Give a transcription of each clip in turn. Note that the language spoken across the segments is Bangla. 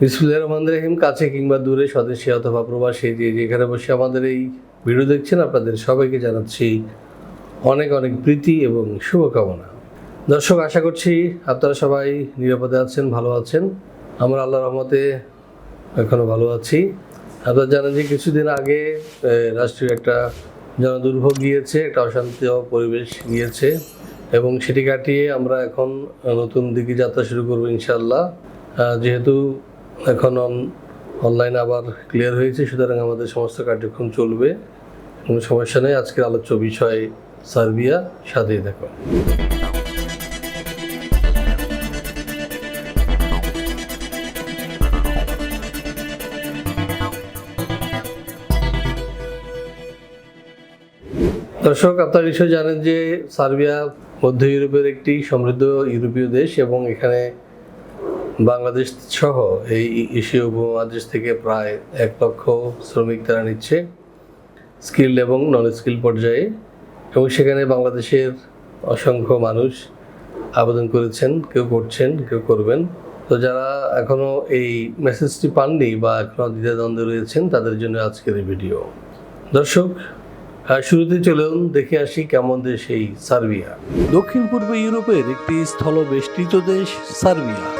বিসমুল্লাহ রহমান রহিম, কাছে কিংবা দূরে স্বদেশী অথবা প্রবাসী যে যেখানে বসে আমাদের এই ভিডিও দেখছেন, আপনাদের সবাইকে জানাচ্ছি অনেক অনেক প্রীতি এবং শুভকামনা। দর্শক, আশা করছি আপনারা সবাই নিরাপদে আছেন, ভালো আছেন। আমরা আল্লাহ রহমতে এখনও ভালো আছি। আপনারা জানেন যে কিছুদিন আগে রাষ্ট্রীয় একটা জনদুর্ভোগ গিয়েছে, একটা অশান্তি পরিবেশ গিয়েছে এবং সেটি কাটিয়ে আমরা এখন নতুন দিকে যাত্রা শুরু করব ইনশাল্লাহ যেহেতু এখন অনলাইন আবার ক্লিয়ার হয়েছে, সুতরাং আমাদের সমস্ত কার্যক্রম চলবে। কোনো সমস্যা নেই, আজকের আলোচ্য বিষয় সার্বিয়া, সাথেই দেখো দর্শক, আপনারা নিশ্চয়ই জানেন যে সার্বিয়া মধ্য ইউরোপের একটি সমৃদ্ধ ইউরোপীয় দেশ এবং এখানে বাংলাদেশ সহ এই এশীয় উপমহাদেশ থেকে প্রায় এক লক্ষ শ্রমিক তারা নিচ্ছে স্কিল এবং নন স্কিল পর্যায়ে। এবং সেখানে বাংলাদেশের অসংখ্য মানুষ আবেদন করেছেন, কেউ করছেন, কেউ করবেন। তো যারা এখনও এই মেসেজটি পাননি বা এখনও দ্বিধাদ্বন্দ্বে রয়েছেন, তাদের জন্য আজকের এই ভিডিও দর্শক শুরুতে চলুন দেখে আসি কেমন দেশ এই সার্বিয়া। দক্ষিণ পূর্ব ইউরোপের একটি স্থলবেষ্টিত দেশ সার্বিয়া।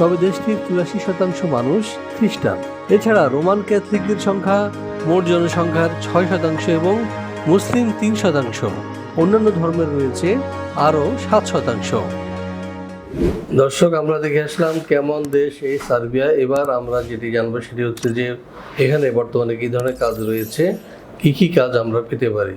তবে দেশটির চুরাশি শতাংশ মানুষ খ্রিস্টান। এছাড়া রোমান ক্যাথলিকদের সংখ্যা মোট জনসংখ্যার ছয় শতাংশ এবং মুসলিম তিন শতাংশ। অন্যান্য ধর্মের রয়েছে আরও সাত শতাংশ। দর্শক, আমরা দেখে আসলাম কেমন দেশ এই সার্বিয়া। এবার আমরা যেটি জানব সেটি হচ্ছে যে এখানে বর্তমানে কি ধরনের কাজ রয়েছে, কি কি কাজ আমরা পেতে পারি।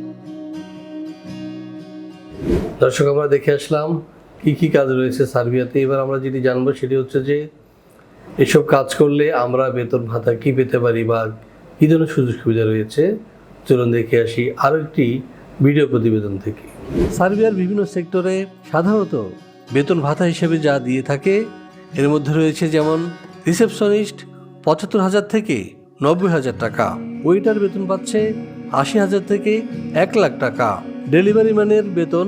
দর্শক, আমরা দেখে আসলাম কি কি কাজ রয়েছে সার্বিয়াতে। এবার আমরা যেটি জানব সেটি হচ্ছে যে এসব কাজ করলে আমরা বেতন ভাতা কি পেতে পারি বা কি ধরনের সুযোগ সুবিধা রয়েছে? চলুন দেখে আসি আরও একটি ভিডিও প্রতিবেদন থেকে। সার্বিয়ার বিভিন্ন সেক্টরে সাধারণত বেতন ভাতা হিসেবে যা দিয়ে থাকে, এর মধ্যে রয়েছে যেমন রিসেপশনিস্ট পঁচাত্তর হাজার থেকে নব্বই হাজার টাকা, ওয়েটার বেতন পাচ্ছে আশি হাজার থেকে এক লাখ টাকা, ডেলিভারি ম্যানের বেতন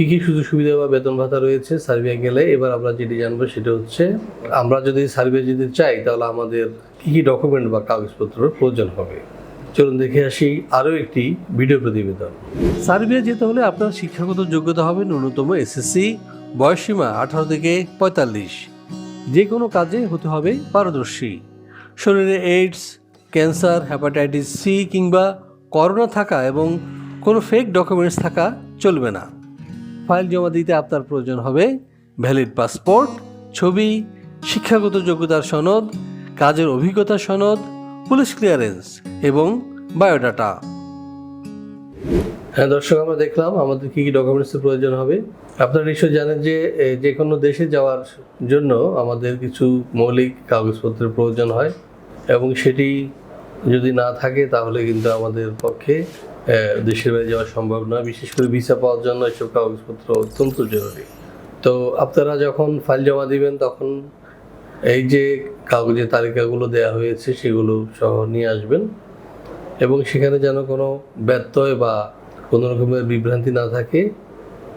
কি কি সুযোগ সুবিধা বা বেতন ভাতা রয়েছে সার্বিয়া গেলে? এবার আমরা যেটি জানব সেটা হচ্ছে, আমরা যদি সার্বিয়া যেতে চাই, তাহলে আমাদের কি কি ডকুমেন্ট বা কাগজপত্র প্রয়োজন হবে? চলুন দেখে আসি আরও একটি ভিডিও প্রতিবেদন। সার্বিয়া যেতে হলে আপনার শিক্ষাগত যোগ্যতা হবে ন্যূনতম এসএসসি, বয়সসীমা আঠারো থেকে পঁয়তাল্লিশ। যে কোনো কাজে হতে হবে পারদর্শী। শরীরে এইডস, ক্যান্সার হ্যাপাটাইটিস সি কিংবা করোনা থাকা এবং কোনো ফেক ডকুমেন্টস থাকা চলবে না। ফাইল জমা দিতে আপনার প্রয়োজন হবে ভ্যালিড পাসপোর্ট, ছবি, শিক্ষাগত যোগ্যতার সনদ, কাজের অভিজ্ঞতা সনদ, পুলিশ ক্লিয়ারেন্স এবং বায়োডাটা। হ্যাঁ দর্শক, আমরা দেখলাম আমাদের কী কী ডকুমেন্টসের প্রয়োজন হবে। আপনারা নিশ্চয়ই জানেন যে যে কোনো দেশে যাওয়ার জন্য আমাদের কিছু মৌলিক কাগজপত্রের প্রয়োজন হয় এবং সেটি যদি না থাকে তাহলে কিন্তু আমাদের পক্ষে দেশের বাইরে যাওয়া সম্ভব নয় বিশেষ করে ভিসা পাওয়ার জন্য এসব কাগজপত্র অত্যন্ত জরুরি। তো আপনারা যখন ফাইল জমা দিবেন, তখন এই যে কাগজের তালিকাগুলো দেওয়া হয়েছে, সেগুলো সহ নিয়ে আসবেন এবং সেখানে যেন কোনো ব্যত্যয় বা কোনো রকমের বিভ্রান্তি না থাকে।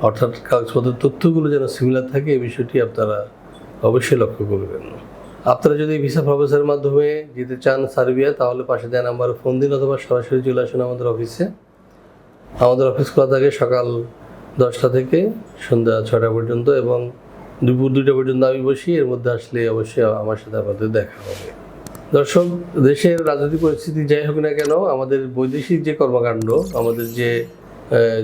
অর্থাৎ কাগজপত্রের তথ্যগুলো যেন সিমিলার থাকে, এই বিষয়টি আপনারা অবশ্যই লক্ষ্য করবেন। আপনারা যদি ভিসা প্রফেসরের মাধ্যমে যেতে চান সার্বিয়া, তাহলে পাশে দেওয়া নাম্বারে ফোন দিন অথবা সরাসরি চলে আসুন আমাদের অফিসে আমাদের অফিস খোলা থাকে সকাল দশটা থেকে সন্ধ্যা ছটা পর্যন্ত এবং দুপুর দুইটা পর্যন্ত আমি বসি, এর মধ্যে আসলে অবশ্যই আমার সাথে আপনাদের দেখা হবে। দর্শক, দেশের রাজনৈতিক পরিস্থিতি যাই হোক না কেন, আমাদের বৈদেশিক যে কর্মকাণ্ড, আমাদের যে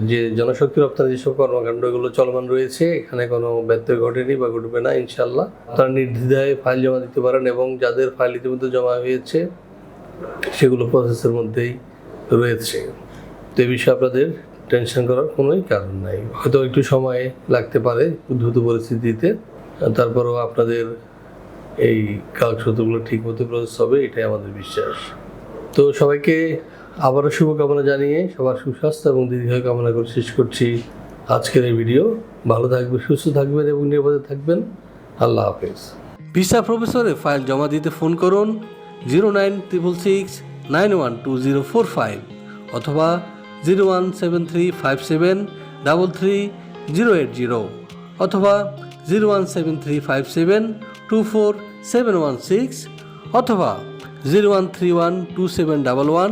যে জনশক্তি রপ্তানি যেসব কর্মকাণ্ড এগুলো চলমান রয়েছে, এখানে কোনো ব্যত্যয় ঘটেনি বা ঘটবে না ইনশাল্লাহ তারা নির্দ্বিধায় ফাইল জমা দিতে পারেন এবং যাদের ফাইল ইতিমধ্যে জমা হয়েছে, সেগুলো প্রসেসের মধ্যেই রয়েছে। তো এ বিষয়ে আপনাদের টেনশন করার কোনোই কারণ নাই। হয়তো একটু সময় লাগতে পারে উদ্ভূত পরিস্থিতিতে। তারপরেও আপনাদের এই কাগজপত্রগুলো ঠিক মতো প্রসেস হবে, এটাই আমাদের বিশ্বাস। তো সবাইকে আবারও শুভকামনা জানিয়ে সবার সুস্বাস্থ্য এবং দীর্ঘায়ু কামনা করে শেষ করছি আজকের এই ভিডিও। ভালো থাকবেন, সুস্থ থাকবেন এবং নিরাপদে থাকবেন। আল্লাহ হাফেজ। ভিসা প্রফেসরে ফাইল জমা দিতে ফোন করুন zero nine triple six nine one two zero four five অথবা zero one seven three five seven double three zero eight zero অথবা zero one seven three five seven two four seven one six অথবা zero one three one two seven double one